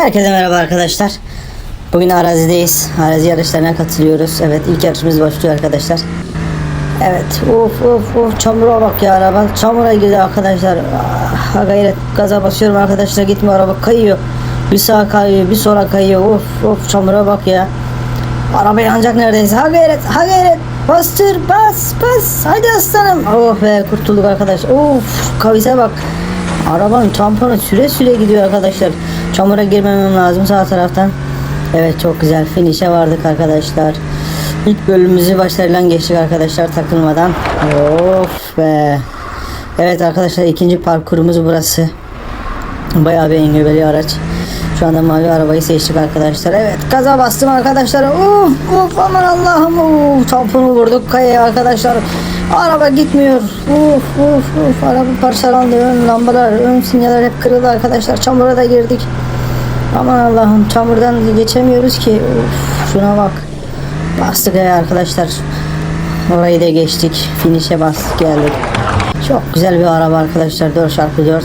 Herkese merhaba arkadaşlar. Bugün arazideyiz. Arazi yarışlarına katılıyoruz. Evet ilk yarışımız başlıyor arkadaşlar. Evet uf uf uf çamura bak ya araba. Çamura girdi arkadaşlar. Ah, gayret gaza basıyorum arkadaşlar gitmiyor araba kayıyor. Bir sağa kayıyor bir sola kayıyor. Uf uf çamura bak ya. Araba yanacak neredeyse. Ha gayret ha gayret. Bastır bas bas. Hadi aslanım. Oh be kurtulduk arkadaş. Of kavise bak. Arabanın tamponu süre süre gidiyor arkadaşlar. Çamura girmemem lazım sağ taraftan. Evet çok güzel. Finish'e vardık arkadaşlar. İlk bölümümüzü başarıyla geçtik arkadaşlar takılmadan. Of be. Evet arkadaşlar ikinci parkurumuz burası. Bayağı bir engebeli araç. Şu anda mavi arabayı seçtik arkadaşlar. Evet gaza bastım arkadaşlar. Uf uf aman Allah'ım. Uf, tamponu vurduk kayaya arkadaşlar. Araba gitmiyor. Uf uf uf. Araba parçalandı. Ön lambalar, ön sinyaller hep kırıldı arkadaşlar. Çamura da girdik. Aman Allah'ım çamurdan geçemiyoruz ki. Uf, şuna bak. Bastık ya arkadaşlar. Orayı da geçtik. Finish'e bastık geldik. Çok güzel bir araba arkadaşlar 4x4.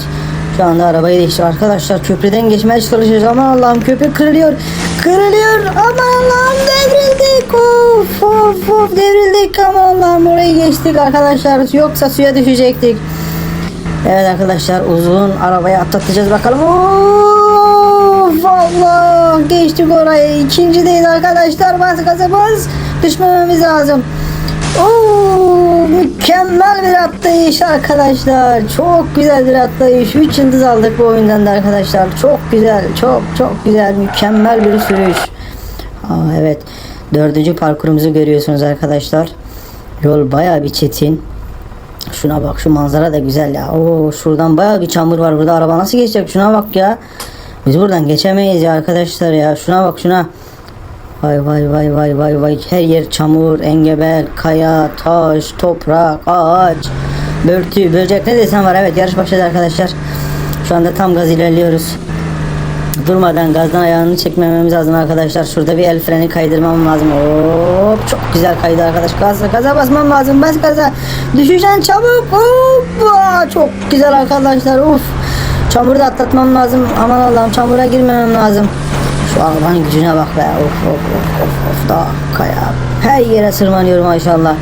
Şu anda arabayı değiştir arkadaşlar. Köprüden geçmeye çalışıyoruz. Aman Allah'ım köprü kırılıyor. Kırılıyor. Aman Allah'ım devrildik. Of of of devrildik. Aman Allah'ım orayı geçtik arkadaşlar. Yoksa suya düşecektik. Evet arkadaşlar uzun arabayı atlatacağız bakalım. Of Allah geçtik orayı. İkincideyiz arkadaşlar. Bas gaza bas. Düşmememiz lazım. Oo, mükemmel bir atlayış arkadaşlar. Çok güzel bir atlayış. 3 yıldız aldık bu oyundan da arkadaşlar. Çok güzel, çok çok güzel, mükemmel bir sürüş. Aa, evet. Dördüncü parkurumuzu görüyorsunuz arkadaşlar. Yol baya bir çetin. Şuna bak şu manzara da güzel ya. Oo, şuradan baya bir çamur var burada. Araba nasıl geçecek? Şuna bak ya. Biz buradan geçemeyiz ya arkadaşlar ya. Şuna bak şuna. Vay vay vay vay vay vay. Her yer çamur, engebel, kaya, taş, toprak, ağaç, börtü, böcek ne desen var. Evet yarış başladı arkadaşlar. Şu anda tam gaz ilerliyoruz. Durmadan gazdan ayağını çekmememiz lazım arkadaşlar. Şurada bir el freni kaydırmam lazım. Hop çok güzel kaydı arkadaş. Gaza, gaza basmam lazım. Bas gaza. Düşeceksin çabuk. Hoppa. Çok güzel arkadaşlar. Uf. Çamuru da atlatmam lazım. Aman Allah'ım çamura girmemem lazım. Şu arabanın gücüne bak be. Of of of of of. Dağ, kaya. Her yere sırmanıyorum maşallah.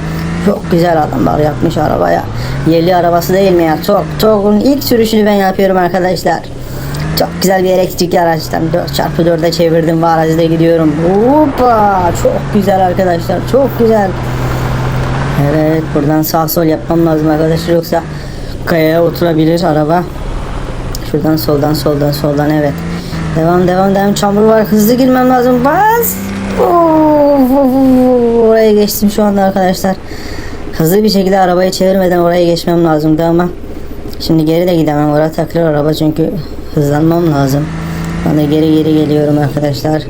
Çok güzel adamlar yapmış arabaya. Yerli arabası değil mi ya? Çok çok. ilk sürüşünü ben yapıyorum arkadaşlar. Çok güzel bir elektrikli araçtan 4x4'e çevirdim ve arazide gidiyorum. Hoppa! Çok güzel arkadaşlar. Çok güzel. Evet buradan sağ sol yapmam lazım arkadaşlar yoksa kayaya oturabilir araba. Şuradan soldan soldan soldan evet. Devam devam devam çamur var hızlı girmem lazım bas. Oraya geçtim şu anda arkadaşlar. Hızlı bir şekilde arabayı çevirmeden oraya geçmem lazımdı ama şimdi geri de gidemem oraya takılır araba çünkü hızlanmam lazım. Ben de geri geri geliyorum arkadaşlar.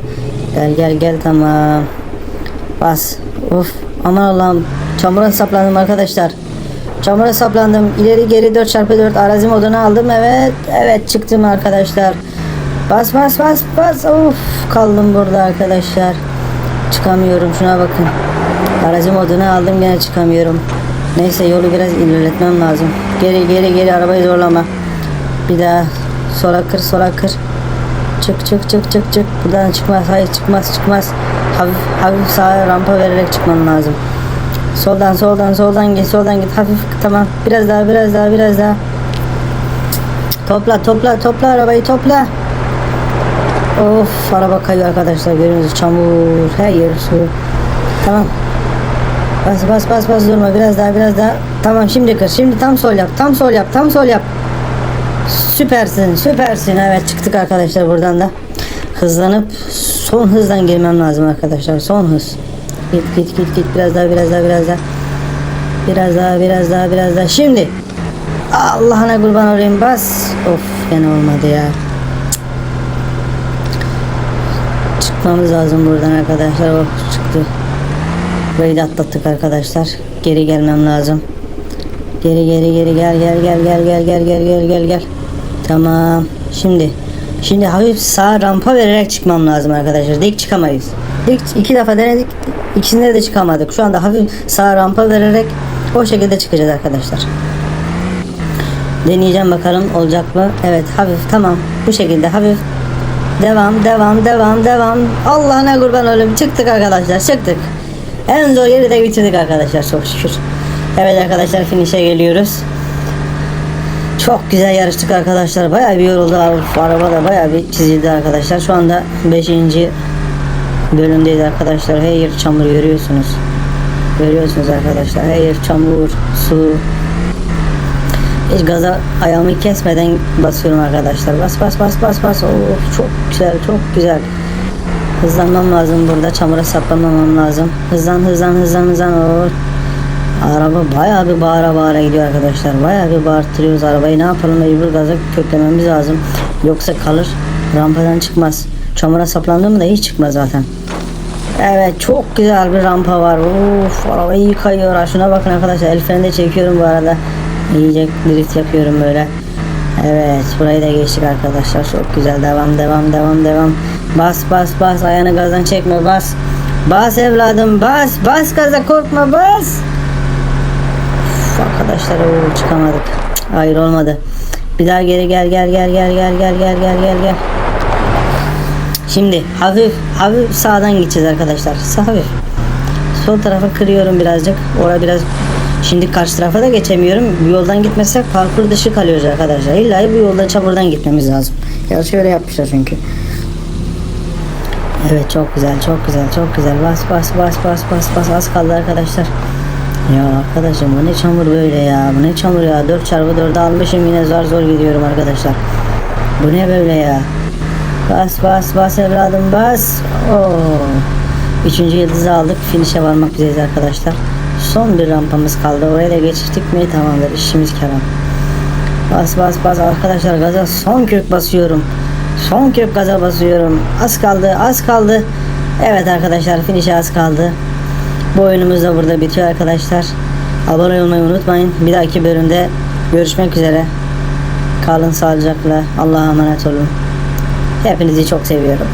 Gel gel gel tamam. Bas. Of aman Allah'ım çamura saplandım arkadaşlar. Çamura saplandım. İleri geri 4x4 arazi modunu aldım. Evet. Evet çıktım arkadaşlar. Bas bas bas bas. Of kaldım burada arkadaşlar. Çıkamıyorum şuna bakın. Arazi modunu aldım gene çıkamıyorum. Neyse yolu biraz ilerletmem lazım. Geri geri geri arabayı zorlama. Bir daha sola kır sola kır. Çık çık çık çık çık. Buradan çıkmaz. Hayır çıkmaz çıkmaz. Hafif hafif sağa rampa vererek çıkman lazım. Soldan soldan soldan git soldan git hafif tamam biraz daha biraz daha biraz daha topla topla topla arabayı topla of araba kayıyor arkadaşlar görüyorsunuz çamur her yer su tamam bas bas bas bas durma biraz daha biraz daha tamam şimdi kır şimdi tam sol yap tam sol yap tam sol yap süpersin süpersin evet çıktık arkadaşlar buradan da hızlanıp son hızdan girmem lazım arkadaşlar son hız Git git git git biraz daha biraz daha biraz daha. Biraz daha biraz daha biraz daha. Şimdi. Allah'ına kurban olayım bas. Of gene olmadı ya. Çıkmamız lazım buradan arkadaşlar. Of çıktı. Burayı da atlattık arkadaşlar. Geri gelmem lazım. Geri geri geri gel gel gel gel gel gel gel gel gel gel. Tamam. Şimdi. Şimdi hafif sağ rampa vererek çıkmam lazım arkadaşlar. Dik çıkamayız. Dik iki defa denedik. İkisinde de çıkamadık. Şu anda hafif sağ rampa vererek o şekilde çıkacağız arkadaşlar. Deneyeceğim bakalım olacak mı? Evet hafif tamam. Bu şekilde hafif Devam, devam, devam, devam. Allah'ına kurban olayım. Çıktık arkadaşlar, çıktık. En zor yeri de bitirdik arkadaşlar çok şükür. Evet arkadaşlar finish'e geliyoruz. Çok güzel yarıştık arkadaşlar. Bayağı bir yoruldu. Araba da bayağı bir çizildi arkadaşlar. Şu anda 5. bölümdeyiz arkadaşlar. Her yer çamur görüyorsunuz. Görüyorsunuz arkadaşlar. Her yer çamur, su. Hiç gaza ayağımı kesmeden basıyorum arkadaşlar. Bas bas bas bas bas. Of, çok güzel çok güzel. Hızlanmam lazım burada. Çamura saplamamam lazım. Hızlan hızlan hızlan hızlan. Oo. Araba bayağı bir bağıra bağıra gidiyor arkadaşlar. Bayağı bir bağırtırıyoruz arabayı. Ne yapalım mecbur gaza köklememiz lazım. Yoksa kalır. Rampadan çıkmaz. Çamura saplandığım da hiç çıkmaz zaten. Evet çok güzel bir rampa var. Uf araba iyi kayıyor. Ha, Şuna bakın arkadaşlar. El freni de çekiyorum bu arada. İyice drift yapıyorum böyle. Evet burayı da geçtik arkadaşlar. Çok güzel. Devam devam devam devam. Bas bas bas. Ayağını gazdan çekme bas. Bas evladım bas. Bas gaza korkma bas. Uf, arkadaşlar oo, çıkamadık. Hayır olmadı. Bir daha geri gel gel gel gel gel gel gel gel gel gel. Şimdi hafif hafif sağdan gideceğiz arkadaşlar. Hafif. Sol tarafa kırıyorum birazcık. Oraya biraz Şimdi karşı tarafa da geçemiyorum. Bu yoldan gitmezsek parkur dışı kalıyoruz arkadaşlar. İlla bu yolda çamurdan gitmemiz lazım. Ya şöyle yapmışlar çünkü. Evet çok güzel çok güzel çok güzel. Bas bas bas bas bas bas az kaldı arkadaşlar. Ya arkadaşım bu ne çamur böyle ya. Bu ne çamur ya. 4 çarpı 4'e almışım yine zor zor gidiyorum arkadaşlar. Bu ne böyle ya. Bas bas bas evladım bas. Oo. Üçüncü yıldızı aldık. Finish'e varmak üzereyiz arkadaşlar. Son bir rampamız kaldı. Oraya da geçtik mi tamamdır. İşimiz kelam. Bas bas bas arkadaşlar gaza son kök basıyorum. Son kök gaza basıyorum. Az kaldı az kaldı. Evet arkadaşlar finish'e az kaldı. Bu oyunumuz da burada bitiyor arkadaşlar. Abone olmayı unutmayın. Bir dahaki bölümde görüşmek üzere. Kalın sağlıcakla. Allah'a emanet olun. Hepinizi çok seviyorum.